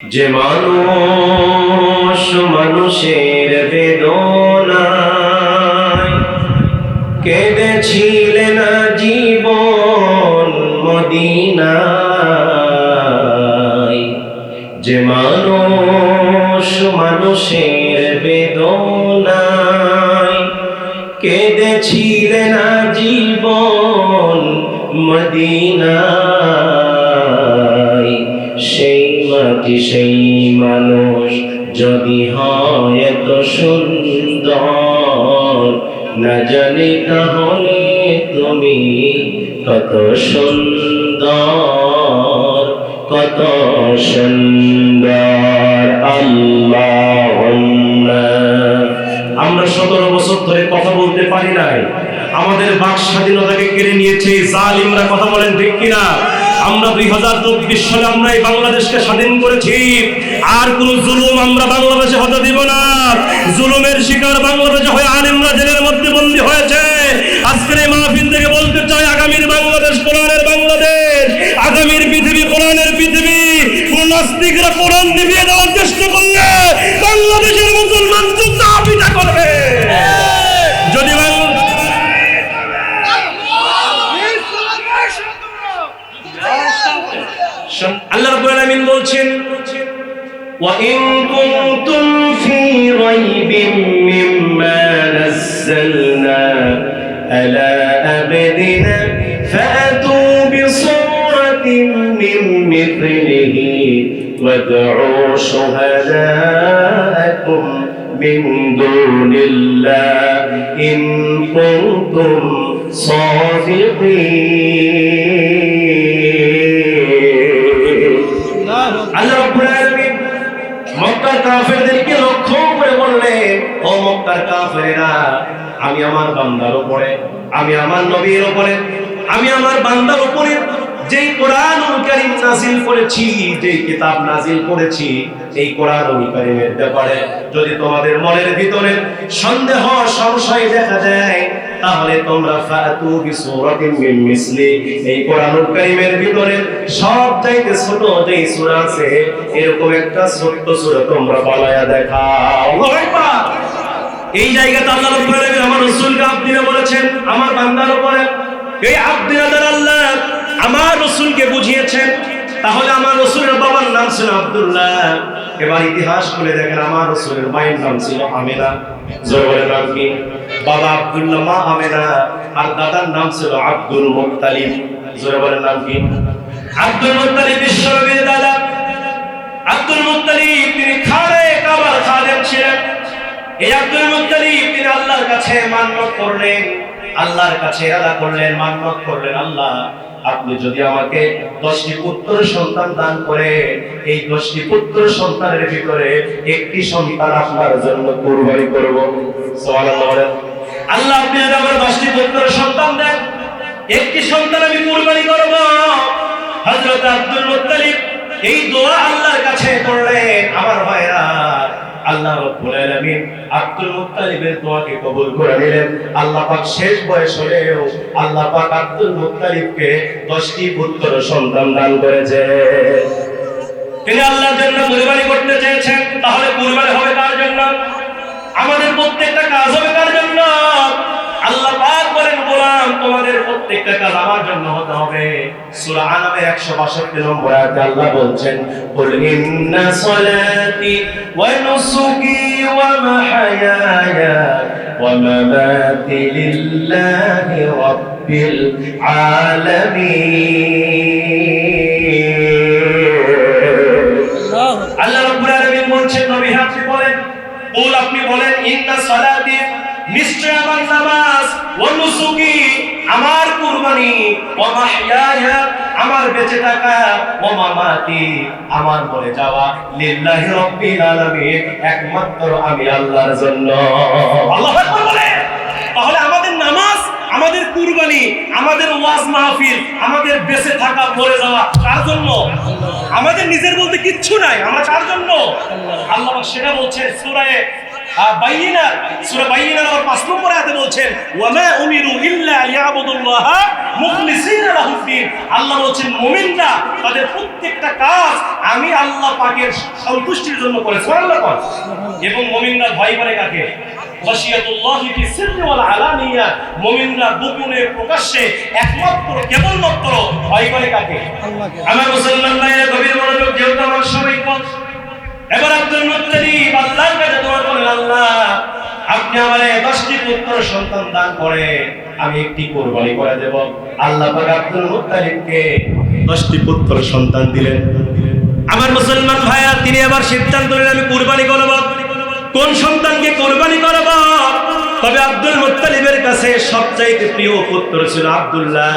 যে মানুষ মানুষের বেদনায় কেঁদেছিলেন জীবন মদিনায়। যে মানুষ মানুষের বেদনায় কেঁদেছিলেন জীবন মদিনায়। মাটি সেই মানুষ যদি হয় এত সুন্দর, না জানি তাহলে তুমি কত সুন্দর কত সুন্দর। আমরা সতেরো বছর ধরে কথা বলতে পারি নাই। আমাদের বাক স্বাধীনতাকে কেড়ে নিয়েছে জালিমরা, কথা বলেন ঠিক কিনা? আমরা দুই হাজার চব্বিশ সালে আমরা এই বাংলাদেশকে স্বাধীন করেছি। আর কোন জুলুম আমরা বাংলাদেশে হতে দিব না। জুলুমের শিকার বাংলাদেশে হয়ে আলিমরা জেলের মধ্যে বন্দী হয়েছে। আজকের এই মাহফিল থেকে বলতে চাই, আগামীর বাংলাদেশ, কোরআনের বাংলাদেশ, আগামীর পৃথিবী, কোরআনের পৃথিবী, কোন নাস্তিকরা وإن كنتم في ريب مما نزلنا على عبدنا فأتوا بصورة من مثله وادعوا شهداءكم من دون الله إن كنتم صادقين. আমি আমার বান্দার উপরে, আমি আমার নবীর উপরে, আমি আমার বান্দার উপরে যেই কোরআন কারীম নাজিল করেছি, যেই কিতাব নাজিল করেছি, এই কোরআন কারীমের ব্যাপারে যদি তোমাদের মনের ভিতরে সন্দেহ, সংশয় দেখা যায়, তাহলে তোমরা ফাতু বিসূরাতিন মিন মিসলি। এই কোরআনুল কারীমের ভিতরে সব চাইতে ছোট যেই সূরা আছে, এরকম একটা ছোট্ট সূরা তোমরা বানায়া দেখাও। আল্লাহু আকবার! এই জায়গাতে আল্লাহ রাব্বুল আলামিন আমার রাসূলকে আপনিরা বলেছেন, আমার বান্দার উপরে। এই আব্দিনা দ্বারা আল্লাহ আমার রাসূলকে বুঝিয়েছেন। তাহলে আমার রাসূলের বাবার নাম ছিল আব্দুল্লাহ। এবার ইতিহাস খুলে দেখেন, আমার রাসূলের মায়ের নাম ছিল আমিনা জোরে নাম কি বাবা আব্দুল্লাহ, মা আমিনা আর দাদার নাম ছিল আব্দুল মুত্তালিব। জোরে বলেন নাম কি আব্দুল মুত্তালিব বিশ্বনবীর দাদা। আব্দুল মুত্তালিব, তিনি খাড়ে কাবার খাদেম ছিলেন। এই আব্দুল মুত্তালিব, তিনি আল্লাহর কাছে মান্যত করলেন, আল্লাহর কাছে আদা করলেন, মান্যত করলেন, আল্লাহ, আপনি যদি আমাকে দশটি পুত্র সন্তান দান করে এই দশটি পুত্র সন্তানের ভিতরে একটি সন্তান আপনার জন্য কুরবানি করব। আল্লাহ, আপনি আমার দশটি পুত্র সন্তান দেন, একটি সন্তান আমি কুরবানি করব। হযরত আব্দুল মুত্তালিব এই দোয়া আল্লাহর কাছে করলেন। আমার ভাইরা আল্লাহ রাব্বুল আলামিন আব্দুল মুত্তালিবের দোয়াকে কবুল করে নিলেন। আল্লাহ পাক শেষ বয়স হলেও আল্লাহ পাক আব্দুল মুত্তালিবকে 10টি পুত্র সন্তান দান করেছে। তিনি আল্লাহর জন্য কুরবানি করতে চেয়েছেন, তাহলে কুরবানি হবে তার জন্য? আমাদের প্রত্যেকটা কাজ হবে তার জন্য? আল্লাহ পাক বলেন গোলাম তোমাদের প্রত্যেকটা কাজ আমার জন্য হতে হবে। সূরা আনামের 162 নম্বর আয়াতে আল্লাহ বলছেন কুল ইন্না সলাতি ওয়া নুসুকি ওয়া মাহয়ায়া ওয়া মামাতি লিল্লাহি রাব্বিল আলামিন। আল্লাহ রাব্বুল আলামিন বলছেন নবী আপনি বলেন বল আপনি বলেন ইন্না সালাতি নিশ্চয় আমার নামাজ ওয়া নুসুকি, আমার কুরবানি আমার বেঁচে থাকা ওয়া মামাতি, আমার মরে যাওয়া লিল্লাহি রাব্বিল আলামিন, একমাত্র আমি আল্লাহর জন্য। আল্লাহু আকবার বলেন তাহলে আমাদের নামাজ, আমাদের কুরবানি, আমাদের ওয়াজ মাহফিল, আমাদের বেঁচে থাকা, মরে যাওয়া, কার জন্য? আমাদের নিজের বলতে কিচ্ছু নাই, আমরা কার জন্য? আল্লাহ সেটা বলছে সূরায়ে আহ, বাইয়িনা সূরা বাইয়িনা আর 5 নম্বর আয়াতে বলছেন ওয়া মা উমিরু ইল্লা লিয়াবুদুল্লাহ মুখলিসিনা লাহুদ্দিন আল্লাহ বলছেন মুমিনরা তাদের প্রত্যেকটা কাজ আমি আল্লাহ পাকের সন্তুষ্টির জন্য করে সুবহানাল্লাহ কর। এবং মুমিনরা ভয় করে কাকে? খশিয়াতুল্লাহি ফি সিররি ওয়াল আলানিয়া মুমিনরা গোপনে প্রকাশ্যে একমাত্র কেবলমাত্র ভয় করে কাকে? আমার মুসলমান ভাইয়েরা গভীর মনোযোগ আমার সবাই এবার আব্দুল মুত্তালিব আল্লাহর কাছে দোয়া করেন আল্লাহ, আপনি আমারে দশটি পুত্র সন্তান দান করে আমি একটি কোরবানি করে দেব। আল্লাহ পাক আব্দুল মুত্তালিবকে দশটি পুত্র সন্তান দিলেন। আমার মুসলমান ভাইয়া, তিনি আবার সিদ্ধান্ত নিলেন, আমি কোরবানি করব। কোন সন্তানকে কোরবানি করব? তবে আব্দুল মুত্তালিবের কাছে সবচাইতে প্রিয় পুত্র ছিল আব্দুল্লাহ।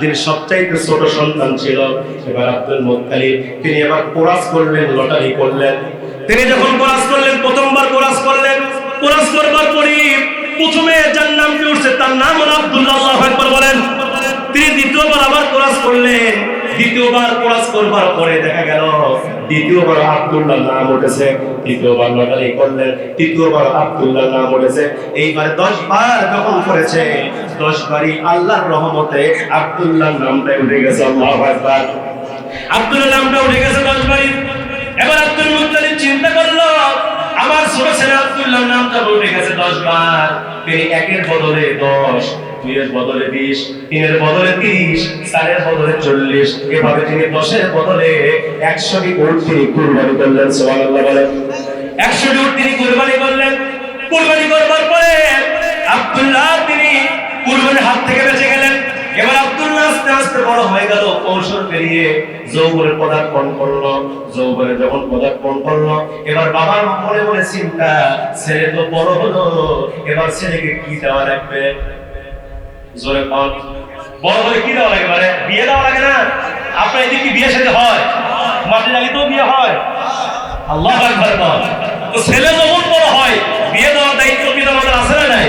যিনি সবচাইতে ছোট সন্তান ছিল, এবার আব্দুল মোত্তালিব, তিনি এবার কোরাস করলেন, লটারি করলেন। তিনি যখন কোরাস করলেন, প্রথমবার কোরাস করলেন, কোরাস করবার পরই প্রথমে যার নামটি উঠছে, তার নাম হল আব্দুল্লাহ বলেন। তিনি দ্বিতীয়বার আবার কোরাস করলেন। দ্বিতীয়বার কোরাস করবার পরে দেখা গেল, দ্বিতীয়বার আব্দুল্লাহ নাম উঠেছে, তৃতীয়বার লটারি করলেন, তৃতীয়বার আব্দুল্লাহ নাম উঠেছে। এইবার দশ বার যখন করেছে, দশ বারই আল্লাহর রহমতে আব্দুল্লাহ নামটা উঠে গেছে, আল্লাহ একবার আব্দুল্লাহ নামটা উঠে গেছে দশ বারই। এবার আব্দুল মুত্তালিব চিন্তা করল, আমার ছোট ছেলে আব্দুল্লাহ নামটা উঠে গেছে দশ বার। তিনি একের বদলে দশ দুইয়ের বদলে বিশ, তিনের বদলে তিরিশ, চারের বদলে চল্লিশ, এভাবে তিনি দশের বদলে তিনি কুরবানি করলেন আল্লাহ বলেন। তিনি কুরবানি করলেন। কুরবানি করবার পরে আব্দুল্লাহ তিনি কুরবানির হাত থেকে বেঁচে গেলেন। এবার আব্দুল্লাহ আস্তে আস্তে বড় হয়ে গেল, কৌশল পেরিয়ে পদার্পণ করল। যৌবনে যখন পদার্পণ করল, এবার বাবার মনে মনে চিন্তা, ছেলে তো বড় হলো, এবার ছেলেকে কি দেওয়া লাগবে? জোরে কন বড় হলে কি দেওয়া লাগে মানে বিয়ে দেওয়া লাগে না? আপনার এদিকে কি বিয়ে সাথে হয়? মাটি লাগিতেও বিয়ে হয়। আল্লাহ আকবার বল। তো ছেলে যখন বড় হয়, বিয়ে দেওয়ার দায়িত্ব পিতা মাতার আছে না নাই?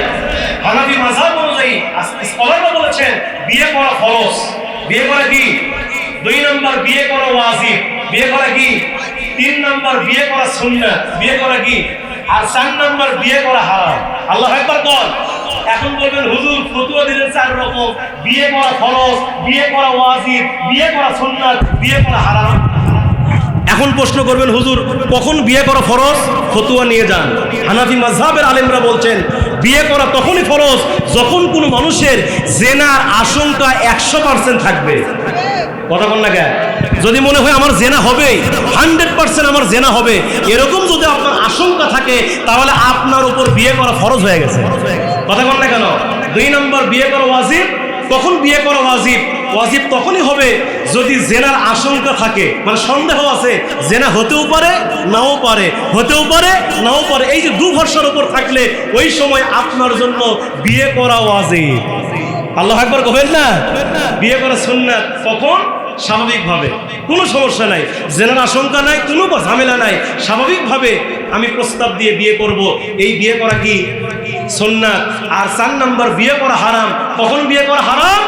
হানাফি মাযহাব অনুযায়ী স্কলাররা বলেছেন, বিয়ে করা ফরজ। বিয়ে করা কি? দুই নম্বর বিয়ে করা ওয়াজিব। বিয়ে করা কি? তিন নম্বর বিয়ে করা সুন্নাত। বিয়ে করা কি? আর চার নম্বর বিয়ে করা হারাম। আল্লাহ একবার বল। এখন বলবেন, হুজুর, ফতুয়া দিলেন চার রকম। বিয়ে করা ফরজ, বিয়ে করা ওয়াজিব, বিয়ে করা সুন্নাত, বিয়ে করা হারাম। এখন প্রশ্ন করবেন, হুজুর, কখন বিয়ে করা ফরজ? ফতুয়া নিয়ে যান। হানাফি মাযহাবের আলেমরা বলছেন, বিয়ে করা তখনই ফরজ যখন কোনো মানুষের জেনার আশঙ্কা একশো পার্সেন্ট থাকবে। কথা বল না কেন? যদি মনে হয় আমার জেনা হবে হান্ড্রেড পার্সেন্ট আমার জেনা হবে। এরকম যদি আপনার আশঙ্কা থাকে, তাহলে আপনার উপর বিয়ে করা ফরজ হয়ে গেছে। কথা বল না কেন? দুই নম্বর, বিয়ে করা ওয়াজিব। কখন বিয়ে করা ওয়াজিব? ওয়াজিব তখনই হবে যদি জেনার আশঙ্কা থাকে। মানে সন্দেহ আছে, জেনা হতেও পারে, নাও পারে। হতেও পারে, নাও পারে। এই যে দু ভরসার উপর থাকলে ওই সময় আপনার জন্য বিয়ে করা ওয়াজিব। আল্লাহ একবার কবেন না? বিয়ে করা সুন্নাত কখন? স্বাভাবিকভাবে। কোনো সমস্যা নাই। জেলার আশঙ্কা নাই, কোনো ঝামেলা নাই। স্বাভাবিকভাবে আমি প্রস্তাব দিয়ে বিয়ে করব। এই বিয়ে করা কি সোননাথ আর চার নাম্বার, বিয়ে করা হারাম। কখন বিয়ে করা হারাম?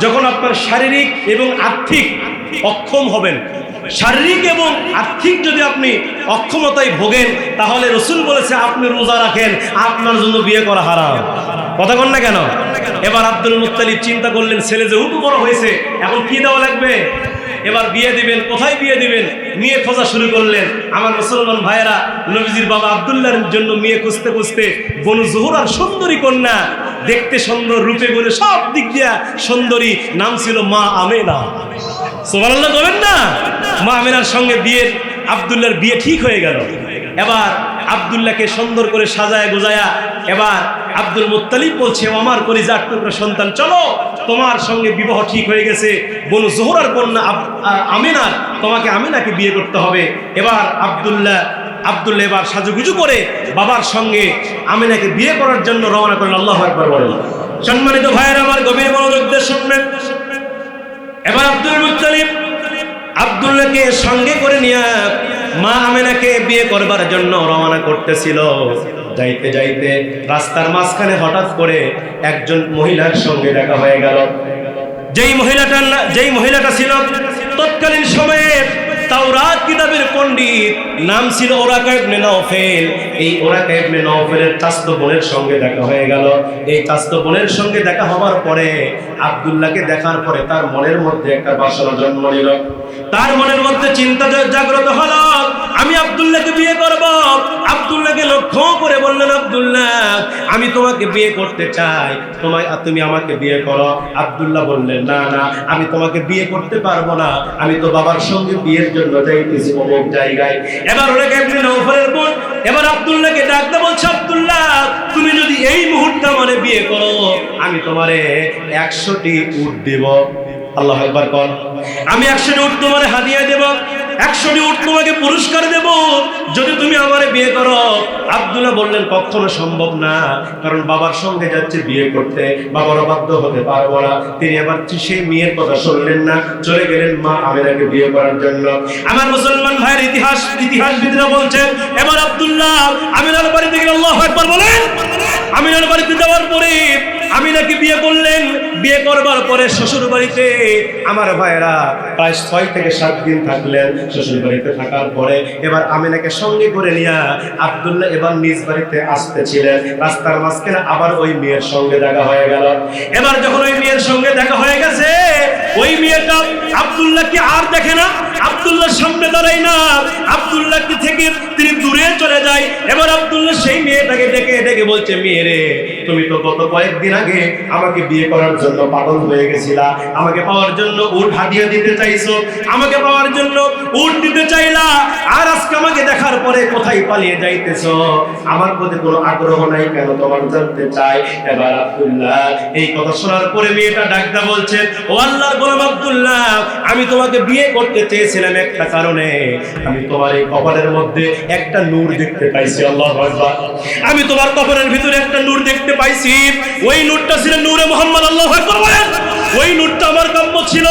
যখন আপনার শারীরিক এবং আর্থিক অক্ষম হবেন। শারীরিক এবং আর্থিক যদি আপনি অক্ষমতায় ভোগেন, তাহলে রসুল বলেছে, আপনি রোজা রাখেন, আপনার জন্য বিয়ে করা হারাম। কথা কন না কেন? এবার আব্দুল মুত্তালিব চিন্তা করলেন, ছেলে যেহেতু বড় হয়েছে, এখন কি দেওয়া লাগবে? এবার বিয়ে দিবেন, কোথায় বিয়ে দিবেন? মেয়ে খোঁজা শুরু করলেন। আমার মুসলমান ভাইয়েরা, নবীজির বাবা আব্দুল্লাহর জন্য মেয়ে খুঁজতে খুঁজতে বনু জোহরার সুন্দরী কন্যা দেখতে সুন্দর, রূপে গুণে সব দিক দিয়া সুন্দরী নাম ছিল মা আমেনা। সোমানাল্লাহ বলেন না? মা আমেনার সঙ্গে বিয়ের, আব্দুল্লাহর বিয়ে ঠিক হয়ে গেল। এবার আব্দুল্লাহকে সুন্দর করে সাজায় গোজায়া, এবার আব্দুল মুত্তালিব বলছে, "ও আমার কলিজার টুকরা সন্তান, চলো, তোমার সঙ্গে বিবাহ ঠিক হয়ে গেছে। বনু জোহরার কন্যা আমিনার, তোমাকে আমিনাকে বিয়ে করতে হবে। এবার আব্দুল্লাহ আব্দুল্লাহ এবার সাজুগুজু করে বাবার সঙ্গে আমিনাকে বিয়ে করার জন্য রওনা করেন আল্লাহ একবার বলেন। সম্মানিত ভাইয়ের, আমার গভীর মনোযোগ দিয়ে শুনবেন। এবার আব্দুল মুত্তালিব আব্দুল্লাহকে সঙ্গে করে নিয়ে মা আমেনাকে বিয়ে করবার জন্য রওনা করতেছিল। যাইতে যাইতে রাস্তার মাঝখানে হঠাৎ করে একজন মহিলার সঙ্গে দেখা হয়ে গেল। যেই মহিলাটার যেই মহিলাটা ছিল, তৎকালীন সময়ে তাওরাত কিতাবের পণ্ডিত নাম ছিল ওরাকা ইবনে নওফেল। এই ওরাকা ইবনে নওফেলের চাস্ত বোনের সঙ্গে দেখা হয়ে গেল। এই চাস্ত বোনের সঙ্গে দেখা হওয়ার পরে আব্দুল্লাহকে দেখার পরে তার মনের মধ্যে একটা বাসনা জন্ম নিল। তার মনের মধ্যে চিন্তা জাগ্রত হলো। আমি আব্দুল্লাহকে বিয়ে করব। আব্দুল্লাহকে লক্ষ্য করে বললেন, আবদুল্লাহ, আমি তোমাকে বিয়ে করতে চাই। তোমায় তুমি আমাকে বিয়ে করো। আব্দুল্লাহ বললেন, না না, আমি তোমাকে বিয়ে করতে পারব না। আমি তো বাবার সঙ্গে বিয়ের জন্য যাইতেছি অমুক জায়গায়। এবার ওরা কেমনি নৌফলের বোন এবার আব্দুল্লাহকে ডাকতে বলছে, আবদুল্লাহ, তুমি যদি এই মুহূর্তে আমারে বিয়ে করো, আমি তোমারে একশোটি উট দেব। আল্লাহ একবার কর আমি একশোটি উট তোমারে হাদিয়া দেব। একশোটি উট তোমাকে পুরস্কার দেব। যদি তুমি আমারে বিয়ে করো, আব্দুল্লাহ বললেন, কখনো সম্ভব না, কারণ বাবার সঙ্গে যাচ্ছে বিয়ে করতে। বাবার অবাধ্য হতে পারব না। তিনি আবার সেই মেয়ের কথা শুনলেন না, চলে গেলেন মা আমেরাকে বিয়ে করার জন্য। আমার মুসলমান ভাইয়ের ইতিহাস ইতিহাসবিদরা বলছেন এবার আব্দুল্লাহ আমিনার বাড়িতে গেলে আল্লাহ একবার বলেন। আমিনার বাড়িতে যাওয়ার পরে আমি নাকি বিয়ে করলেন? বিয়ে করবার পরে শ্বশুর বাড়িতে আমার ভাইয়েরা প্রায় ছয় থেকে সাত দিন থাকলেন শ্বশুর বাড়িতে থাকার পরে। এবার আমি নাকি সঙ্গে করে নিয়ে আবদুল্লাহ এবার নিজ বাড়িতে আসতেছিলেন। রাস্তার মাঝখানে আবার ওই মেয়ের সঙ্গে দেখা হয়ে গেল। এবার যখন ওই মেয়ের সঙ্গে দেখা হয়ে গেছে ওই মেয়েটা আব্দুল্লাহকে আর দেখে না, আব্দুল্লাহর সামনে দাঁড়াই না। আব্দুল্লাহকে থেকে তিনি দূরে চলে যায়। এবার আব্দুল্লাহ সেই মেয়েটাকে ডেকে ডেকে বলছে মেয়ে রে তুমি তো গত কয়েকদিন আগে আমাকে বিয়ে করার জন্য পাগল হয়ে গেছিলা। আমাকে পাওয়ার জন্য উট হাদিয়া দিতে চাইছো। আমাকে পাওয়ার জন্য উট দিতে চাইলা। আর আজকে আমাকে দেখার পরে কোথায় পালিয়ে যাইতেছো? আমার প্রতি কোনো আগ্রহ নাই কেন তোমার জানতে চাই? এবার আব্দুল্লাহ এই কথা শোনার পরে মেয়েটা ডাকদা বলছে, ও আল্লাহর গোলাম আব্দুল্লাহ, আমি তোমাকে বিয়ে করতে চেয়েছিলাম একটা কারণে। আমি তোমার এই কপালের মধ্যে একটা নূর দেখতে পাইছি, আল্লাহ আমি তোমার কপালের ভিতরে একটা নূর দেখতে পাইছি। ওই নূরটা ছিল নূরে মোহাম্মদ, আল্লাহ ওই নূরটা আমার কাম্য ছিল।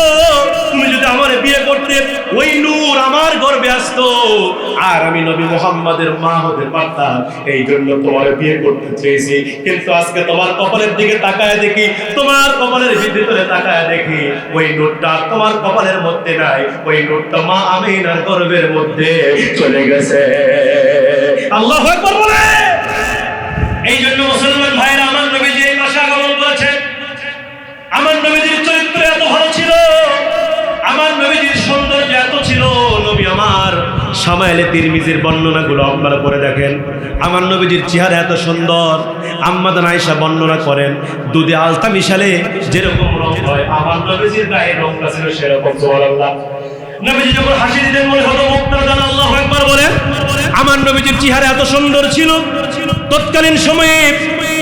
তুমি যদি আমার বিয়ে করতে, ওই নূর আমার গর্বে আসতো। আর আমি নবী মোহাম্মদের মা হতে পারতাম। এই জন্য তোমার বিয়ে করতে চেয়েছি। কিন্তু আজকে তোমার কপালের দিকে তাকায় দেখি, তোমার কপালের ভিতরে তাকায় দেখি, ওই নোটটা তোমার কপালের মধ্যে নাই। ওই নোটটা মা আমিনার গর্বের মধ্যে চলে গেছে। সামাইলে তিরমিজির বর্ণনাগুলো আপনারা পড়ে দেখেন। আমার নবীজির চেহারা এত সুন্দর, আম্মাদান আয়েশা বর্ণনা করেন, দুধে আলতা মিশালে যেরকম রং হয়, আমার নবীজির গায়ে রংটা ছিল সেরকম আমার নবীজির চেহারা এত সুন্দর ছিল। তৎকালীন সময়ে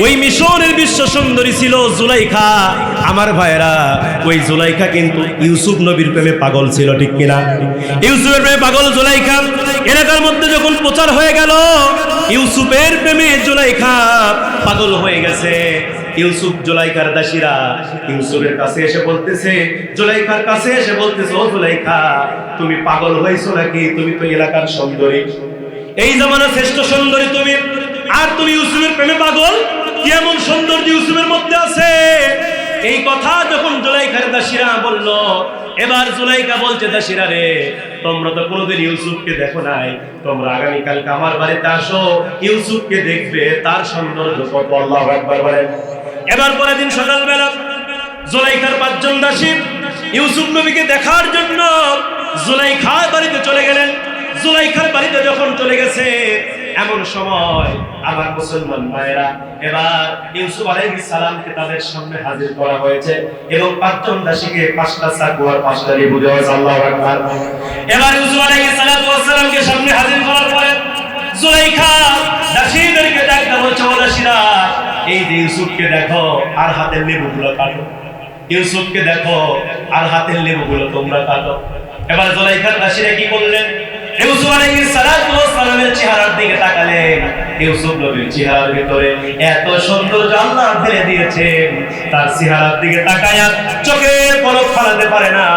ওই মিশরের বিশ্ব সুন্দরী ছিল জুলাইখা। আমার ভাইয়েরা, ওই জুলাইখা কিন্তু ইউসুফ নবীর প্রেমে পাগল ছিল, ঠিক কিনা? ইউসুফের প্রেমে পাগল জুলাইখা। এলাকার মধ্যে যখন প্রচার হয়ে গেল, ইউসুফের প্রেমে জুলাইখা পাগল হয়ে গেছে। ইউসুফ জুলাইকার দাসীরা ইউসুফের কাছে এসে বলতেছে জুলাইকার কাছে এসে বলতেছে, ও জুলাইখা, তুমি পাগল হয়েছো নাকি? তুমি তো এলাকার সুন্দরী। এই জামানার শ্রেষ্ঠ সুন্দরী তুমি। আর তুমি ইউসুফের প্রেমে পাগল? কি এমন সৌন্দর্য ইউসুফের মধ্যে আছে? এই কথা যখন জুলাইখার দাসীরা বলল, এবার জুলাইকা বলছে, দাসীরা রে, তোমরা তো কোনোদিন ইউসুফকে দেখো নাই। তোমরা আগামীকালকে আমার বাড়িতে আসো, ইউসুফকে দেখবে, তার সৌন্দর্য কত আল্লাহ একবার বলেন। এবার পরের দিন সকালবেলা জুলাইখার পাঁচজন দাসী ইউসুফ নবীকে দেখার জন্য জুলাইখার বাড়িতে চলে গেলেন। জুলাইখার বাড়িতে যখন চলে গেছে এমন সময় আমার মুসলমান ভাইয়েরা, এবার ইউসুফ আলাইহিস সালামকে তাদের সামনে হাজির করা হয়েছে এবং পাঁচজন দাসীকে পাঁচটা চাকু আর পাঁচটা লেবু দেওয়া আল্লাহু আকবার। এবার ইউসুফ আলাইহিস সালাতু ওয়াস সালামকে সামনে হাজির করার পরে জুলাইখা দাসীদেরকে ডাকতে বলছে, ও দাসীরা, এই যে ইউসুফকে দেখো, আর হাতের লেবুগুলো কাটো। ইউসুফকে দেখো, আর হাতের লেবুগুলো তোমরা কাটো। এবার জুলাইখার দাসীরা কি করলেন? ইউসুফ আলাইহিস সালামের চেহারার দিকে তাকালেন। ইউসুফ নবীর চেহারার ভিতরে এত ফেলে দিয়েছেন। তার চেহারার দিকে তাকায়া চোখে পলক ফালাতে পারে না।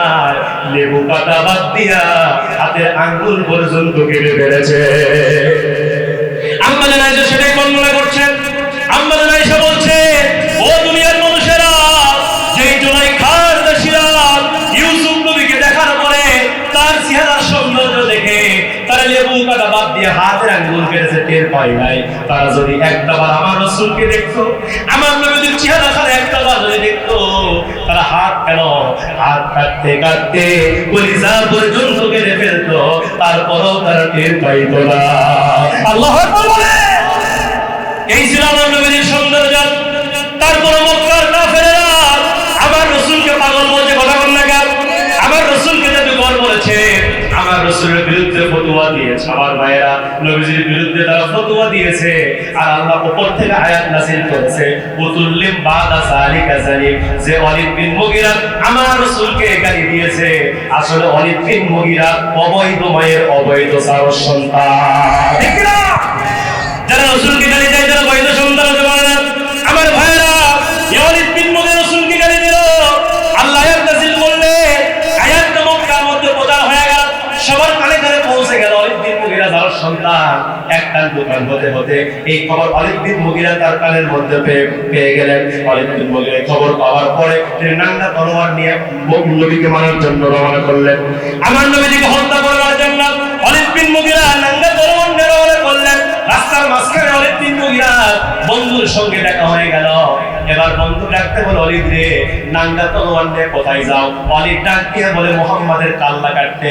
লেবু কাটা বাদ দিয়া হাতের আঙ্গুল পর্যন্ত কেটে ফেলেছে। আম্মা সেটাই বর্ণনা করছেন। আম্মা কাটা বাদ দিয়ে হাতের আঙ্গুল কেটেছে, টের পাই নাই। তারা যদি একটা বার আমার রসুলকে দেখতো, আমার নবীদের চেহারা খানে একটা বার যদি দেখতো, তারা হাত কেন? হাত কাটতে কাটতে কলিজা পর্যন্ত কেটে ফেলতো, তারপরও তারা টের পাইতো না। আল্লাহ বলে! এই ছিল আমার নবীদের সৌন্দর্য। তারপর মক্কার কাফেরেরা আমার রসুলকে পাগল বলছে, কথা বল না আমার রসুলকে যদি গর বলেছে আমার রসুলের বিরুদ্ধে ফতুয়া দিয়েছে, আমার ভাইয়েরা, নবীজির বিরুদ্ধে তারা ফতুয়া দিয়েছে, আর আল্লাহ উপর থেকে আয়াত নাসিল করেছে উতুল্লিম বাদা সালিকা জালিম যে অলিদ বিন মুগিরা আমার রসুলকে গালি দিয়েছে। আসলে অলিদ বিন মুগিরা অবৈধ মায়ের অবৈধ সার সন্তান। যারা রসুলকে গালি দেয় তারা বৈধ সন্তান একটার দোকান হতে হতে এই খবর অলিদ বিন মুগিরা তার কানের মধ্যে পেয়ে গেলেন। অলিদ বিন মুগিরা খবর পাওয়ার পরে তিনি নাঙ্গা তলোয়ার নিয়ে নবীকে মারার জন্য রওনা করলেন। আমার নবীজিকে হত্যা করার জন্য অলিদ বিন মুগিরা নাঙ্গা তলোয়ার নিয়ে রওনা করলেন। রাস্তার মাঝখানে অলিদ বিন মুগিরা বন্ধুর সঙ্গে দেখা হয়ে গেল। এবার বন্ধু ডাকতে বলে অলিদ রে, নাঙ্গা তলোয়ার নিয়ে কোথায় যাও? অলিদ ডাক দিয়ে বলে, মোহাম্মদের কাল্লা কাটতে।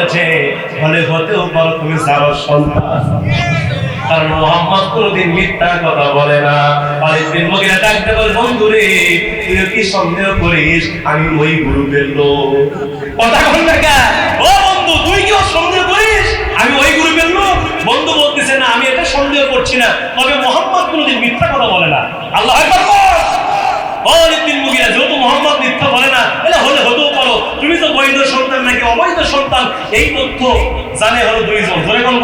বলেছে ফলে হতেও পারো তুমি জারর সন্তান। কারণ মোহাম্মদ কোনদিন মিথ্যা কথা বলে না। আরেকদিন মগিরা ডাকতে বলে বন্ধু রে তুই কি সন্দেহ করিস? আমি ওই গ্রুপের লোক। কথা কোন? টাকা ও বন্ধু, তুই কি সন্দেহ করিস? আমি ওই গ্রুপের লোক। বন্ধু বলতেছে, না, আমি এটা সন্দেহ করছি না। তবে মোহাম্মদ কোনদিন মিথ্যা কথা বলে না। আল্লাহ একবার বল অলিদ্দিন মুগিরা যেহেতু মোহাম্মদ মিথ্যা বলে না। তাহলে হলে হতেও পারো। তুমি তো বৈধ সন্তান নাকি? অবৈধ সন্তান। এই তথ্য জানে হলো দুইজন। ধরে কোন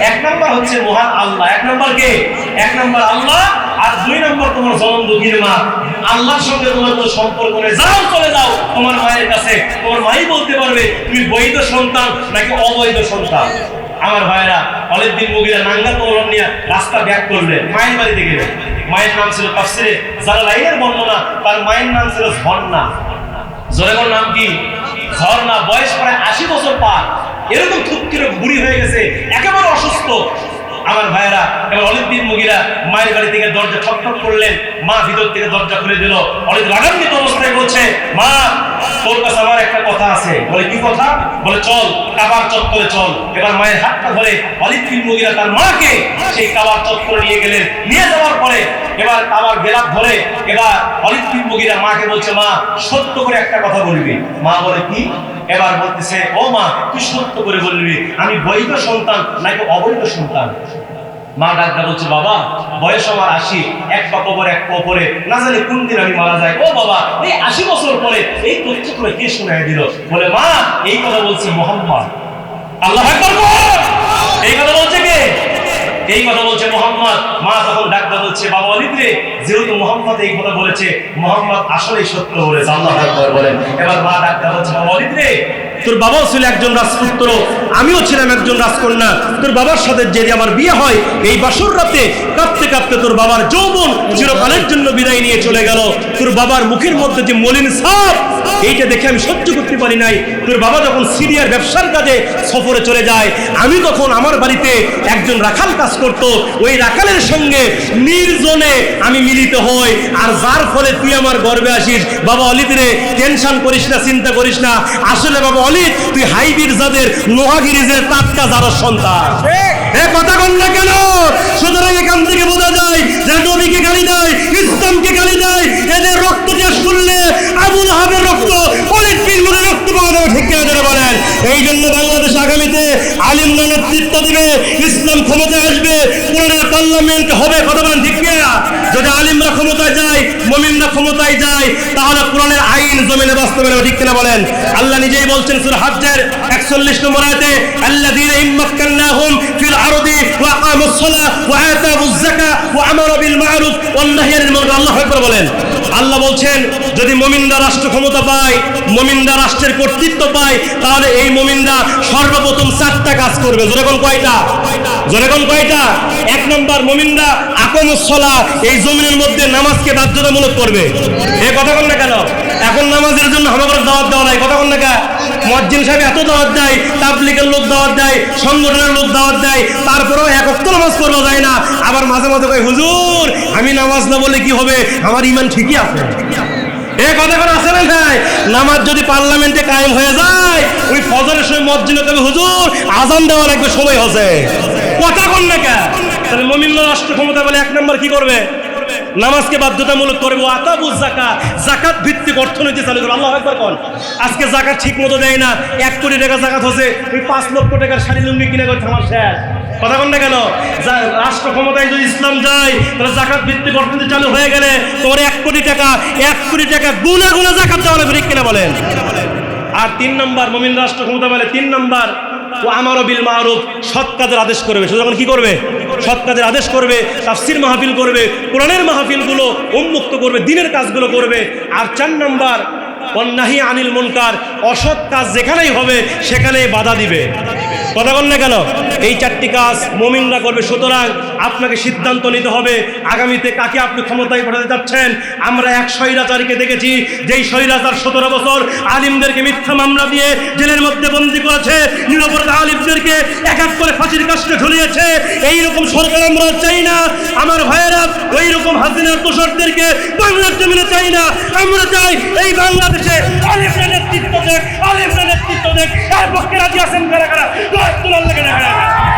এক নাম্বার হচ্ছে মহান আল্লাহ। এক নাম্বার কে? এক নাম্বার আল্লাহ আর দুই নাম্বার তোমার জনম দুঃখীর মা আল্লাহর সঙ্গে তোমার কোনো সম্পর্ক নেই। যাও, চলে যাও। তোমার মায়ের কাছে। তোমার মাই বলতে পারবে, তুমি বৈধ সন্তান নাকি অবৈধ সন্তান? আমার ভাইরা অলিদ্দিন মুগিরা নাঙ্গা তোলন নিয়ে রাস্তা ব্যাক করলেন মায়ের বাড়িতে গেলেন মায়ের নাম ছিল তাফসিরে। যারা লাইনের বর্ণনা, তার মায়ের নাম ছিল ঝর্ণা। জোরেগর নাম কি? ঝর্ণা। বয়স প্রায় আশি বছর পার। এরকম থুপকিরে বুড়ি হয়ে গেছে, একেবারে অসুস্থ। আমার ভাইয়েরা এবার অলিদ্দিন মুগিরা মায়ের বাড়ি থেকে দরজা ঠক ঠক করলেন। মা ভিতর থেকে দরজা খুলে দিল। অলিদ রাগান্বিত অবস্থায় বলছে, মা, তোর কাছে আমার একটা কথা আছে। বলে, কি কথা? বলে, চল, কাবার চত্বরে চল। এবার মায়ের হাতটা ধরে অলিদ বিন মুগিরা তার মাকে সেই কাবার চত্বরে নিয়ে গেলেন। নিয়ে যাওয়ার পরে এবার কাবার গেলাপ ধরে এবার অলিদ বিন মুগিরা মাকে বলছে, মা, সত্য করে একটা কথা বলবি। মা বলে, কি? এবার বলতেছে, ও মা, তুই সত্য করে বলবি। আমি বৈধ সন্তান নাকি অবৈধ সন্তান? মা ডাক্তার বলছে, বাবা, বয়স আমার আশি। এক পা কবর, এক পা পরে না জানি কোন দিন আমি মারা যাই। ও বাবা, এই আশি বছর পরে এই তথ্যগুলো কে শোনায় দিল? বলে, মা, এই কথা বলছি মোহাম্মদ। আল্লাহ এই কথা বলছে কে? এই কথা বলছে মোহাম্মদ। মা তখন ডাক্তার বলছে, বাবা অলিদ যেহেতু মোহাম্মদ এই কথা বলেছে, মোহাম্মদ আসলেই সত্য বলেছে। আল্লাহ বলেন। এবার মা ডাক্তার বলছে, বাবা অলিদ তোর বাবাও ছিল একজন রাজপুত্র, আমিও ছিলাম একজন রাজকন্যা। তোর বাবার সাথে যদি আমার বিয়ে হয়, এই বাসর রাতে কাঁপতে কাঁপতে তোর বাবার যৌবন চিরকালের জন্য বিদায় নিয়ে চলে গেল। তোর বাবার মুখের মধ্যে যে মলিন সাপ এইটা দেখে আমি সহ্য করতে পারি নাই। তোর বাবা যখন সিরিয়ার ব্যবসার কাজে সফরে চলে যায়, আমি তখন আমার বাড়িতে একজন রাখাল কাজ করত। ওই রাখালের সঙ্গে নির্জনে আমি মিলিত হই। আর যার ফলে তুই আমার গর্বে আসিস। বাবা অলিদ রে, টেনশন করিস না, চিন্তা করিস না। আসলে বাবা অলিদ তুই হাইবির যাদের লোহাগিরিজের টাটকা যারা সন্তান। এ কথা কন না কেন? সুতরাং এখান থেকে বোঝা যায় যে নবীকে গালি দেয় ইসলামকে গালি দেয় এদের রক্ত টেস্ট করলে আবুল হাবের রক্ত অলিদ পিলমুরের রক্ত পাওয়া যাবে ঠিক কিনা বলেন? এই জন্য বাংলাদেশ আগামীতে আলিমরা নেতৃত্ব দিবে ইসলাম ক্ষমতায় আসবে কোরআনের পার্লামেন্ট হবে কথা বলেন ঠিক কিনা? যদি আলিমরা ক্ষমতায় যায় মমিনরা ক্ষমতায় যায় তাহলে কোরআনের আইন জমিনে বাস্তবায়ন হবে, ঠিক কিনা বলেন? আল্লাহ নিজেই বলছেন সূরা হাজ্জের 41 নম্বর আয়াতে, আল্লাযীনা ইম্মাক্কান্নাহুম ফিল আরদি ওয়া আকামুস সালাহ ওয়া আতাবুজ যাকাহ ওয়া আমারু বিল মা'রুফ ওয়ান নাহী আনিল মুনকার। আল্লাহু বলছেন, যদি মমিনরা রাষ্ট্র ক্ষমতা পায়, মমিনরা রাষ্ট্রের কর্তৃত্ব পায়, তাহলে এই মমিনরা সর্বপ্রথম চারটা কাজ করবে। যেরকম কয়টা? যেরকম কয়টা? এক নম্বর, মমিনরা আকমসলা এই জমিনের মধ্যে নামাজকে বাধ্যতামূলক করবে। এ কথা না কেন? এখন নামাজের জন্য আমাদের দাওয়াত দেওয়া নাই, কথা না কেন? মজ্জিন সাহেব এত দাওয়াত দেয়, তাবলিগের লোক দাওয়াত দেয়, সংগঠনের লোক দাওয়াত দেয়, তারপরেও এক অক্ত নামাজ পড়া যায় না। আবার মাঝে মাঝে কয়, হুজুর, আমি নামাজ না বলে কি হবে? আমার ইমান ঠিকই আছে। এ কথা করে আছে না ভাই? নামাজ যদি পার্লামেন্টে কায়েম হয়ে যায়, ওই ফজরের সময় মসজিদে তবে হুজুর, আজান দেওয়া লাগবে সময় হচ্ছে কথা কন না কে তাহলে মমিল্লা রাষ্ট্র ক্ষমতা বলে এক নম্বর কি করবে? নামাজকে বাধ্যতামূলক করবে আতাবুজ জাকাত জাকাত ভিত্তিক অর্থনীতি চালু করবে আল্লাহ একবার কোন। আজকে জাকাত ঠিক মতো দেয় না। এক কোটি টাকা জাকাত হচ্ছে, ওই পাঁচ লক্ষ টাকার শাড়ি লুঙ্গি কিনে করছে আমার শেষ। কথা কন না কেন? রাষ্ট্র ক্ষমতায় যদি ইসলাম যায়, তাহলে জাকাত ভিত্তিক অর্থনীতি চালু হয়ে গেলে তোমার এক কোটি টাকা, এক কোটি টাকা গুনা গুনা জাকাত দেওয়া লাগবে কিনা বলেন? আর তিন নম্বর, মমিন রাষ্ট্র ক্ষমতা বলে তিন নম্বর ও আমারও বিল মারুফ সৎ কাজের আদেশ করবে। সে যখন কি করবে? সৎ কাজের আদেশ করবে, তাফসির মাহফিল করবে, কোরআনের মাহফিলগুলো উন্মুক্ত করবে, দিনের কাজগুলো করবে। আর চার নম্বর অন্যাহি আনিল মনকার, অসৎ কাজ যেখানেই হবে, সেখানেই বাধা দিবে। কথা বল না কেন? এই চারটি কাজ মমিনরা করবে, সুতরাং আপনাকে সিদ্ধান্ত নিতে হবে আগামীতে কাকে আপনি ক্ষমতায় পাঠাতে যাচ্ছেন। আমরা এক স্বৈরাচারীকে দেখেছি, যেই স্বৈরাচার সতেরো বছর আলিমদেরকে মিথ্যা মামলা দিয়ে জেলের মধ্যে বন্দি করেছে, নিরপরাধ আলিমদেরকে এক এক করে ফাঁসির কাছে ঝুলিয়েছে। এইরকম সরকার আমরা চাই না। আমার ভাইয়েরা ওই রকম হাসিনার দোষরদেরকে বাংলার জমিনে চাই না। আমরা চাই এই বাংলাদেশে আলিমরা নেতৃত্ব দেখ আলিমরা নেতৃত্ব দেখ। এর পক্ষে রাজি আছেন কারা কারা? লাগে না